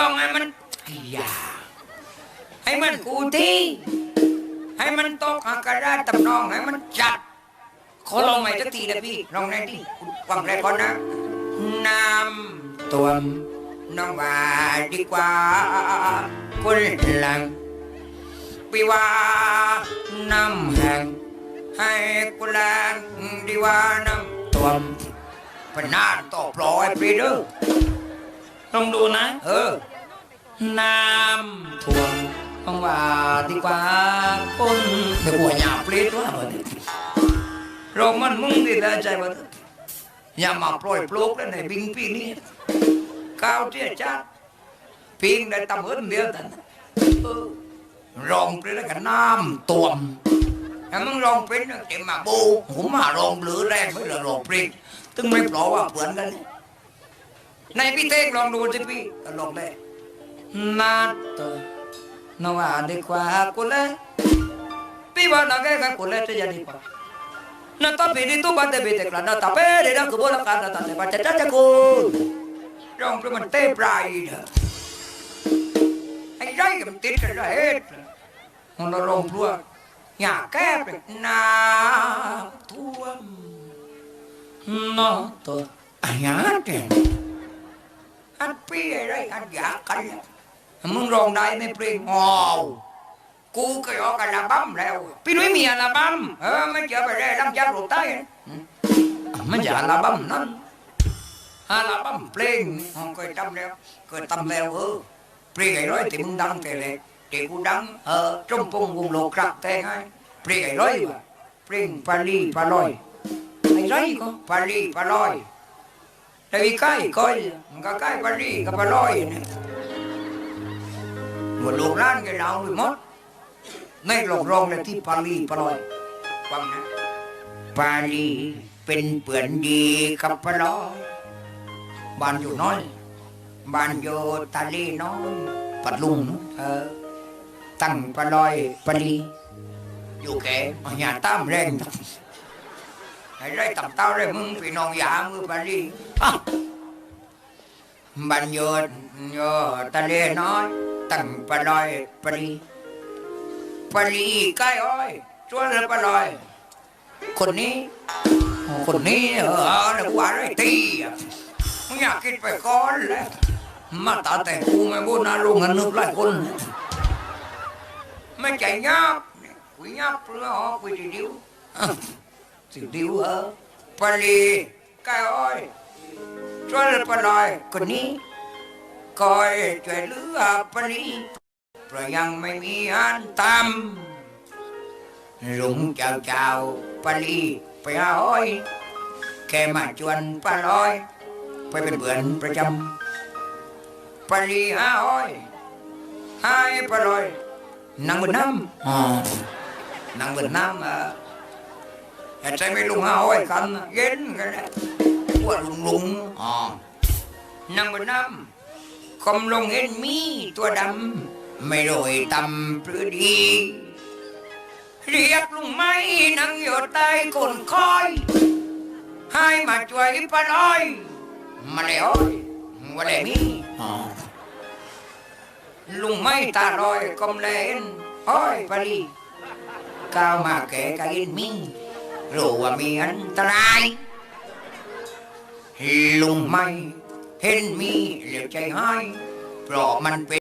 ร้องให้มันไอ้ยาให้มันกูที่ให้มันตกอากาศได้ตำนองให้มันจัดขอลองใหม่สักทีนะพี่ลองในที่ฟังแรกก่อนนะน้ำตัวมน้องว่าดีกว่าคนหลังปีว่าน้ำแห้งให้กุแรงดีว่าน้ำตัวมพนาต่อปล่อยไปเด้อ ลองดูนะ เออ น้ำท่วมต้องว่าดีกว่าคนเดี๋ยวหัวหยาบเปรี้ยว่าบ่เนี่ยเรามันมึงดีได้ใจบ่เนี่ยอย่ามาปล่อยโปลกแล้วในบิงปีนี้ก้าวเที่ยชาติพิงได้ตำเอินเดียวแต่เออรองไปแล้วกันน้ำท่วมถ้ามึงรองเป็นเนี่ยเต็มมาบูผมมารองหรือแรงไม่เหลือรองปริงตึงไม่ปล่อยว่าเผื่อนกันเนี่ย ในพี่เต้งลองดูสิพี่ลองได้นาตนว่าดีกว่ากูเลยพี่ว่านักแก่กูเลยจะดีกว่านาตาพี่ดิตุบันเดบิเตกลานาตาเป้เด็กกูบอกกันนาตาเตบันจะจัดกูร้องเพลงมันเต้ปลายไอ้ไรกันติดกันไรเฮ็ดมันร้องพลัวอยากแก้เป็นน้ำท่วมนาตัวอันย อันปี้อะไรอันอยากันมึงร้องได้ไหมเพลงอ๋อกูก็ออกอัลบั้มแล้วพี่นุ้ยมีอัลบั้มเออมันเจอไปได้ลำจากโลกใต้อืมมันจะอัลบั้มนั้นอัลบั้มเพลงอ๋อเคยทำแล้วเคยทำแล้วเออเพลงไอ้ร้อยที่มึงดังแต่เล็กเด็กกูดังเออจมปงวงโลกรักแต่ไงเพลงไอ้ร้อยวะเพลงปาลีปาลอยไอ้ร้อยก็ปาลีปาลอย แต่อีใกล้ก้อยมันก็ใกล้ปารีกับปาลอยเนี่ยหมดลูกร้านกันเราเลยหมดในหลอกรองเลยที่ปารีปาลอยฟังนะปารีเป็นเปื่อนดีกับปาลอยบ้านอยู่น้อยบ้านอยู่ตาลีน้อยปัดลุงเนออตั้งปาลอยปารีอยู่แก่อย่าตามแรง ไอ้ไรตับเต้าไรมึงพี่น้องยามือปารีบันโยดโยทะเลน้อยตั้งปลาลอยปารีปารีใกล้อ้อยชวนเลยปลาลอย คนนี้ คนนี้เออเดี๋ยวว่าไรตีอะมึงอยากคิดไปก่อนแล้วมาตาแต่กูไม่พูดนะลุงเงินนึกหลายคนไม่ใจยับคุยยับเพื่อหอคุยทีดีดิว เออปลีกายอ้อยช่วยปลอยคนนี้คอยช่วยเหลือปลีเพราะยังไม่มีอันตำลุงเจ้าเจ้าปลีไปหาอ้อยแกมาชวนปลอย ไปเป็นเพื่อนประจำปลีหาอ้อยให้ปลอยนั่งบนน้ำนั่งบนน้ำเออ แต่ใจไม่ลุงเอาไว้กันเย็นกันนะว่าลุงลุงอ๋อนั่งบนน้ำคมลงเห็นมีตัวดำไม่โรยตำปรือดี เรียกลุงไม่นั่งอยู่ใต้คนคอย ให้มาช่วยปะน้อย มาแล้วว่าแล้มีอ๋อลุงไม่ตาลอยกมเลนอ้อยปะลีก้าวมาแก่กะอินมี รู้ว่ามีอันตรายลุงไม่เห็นมีเหลียวใจให้เพราะมันเป็น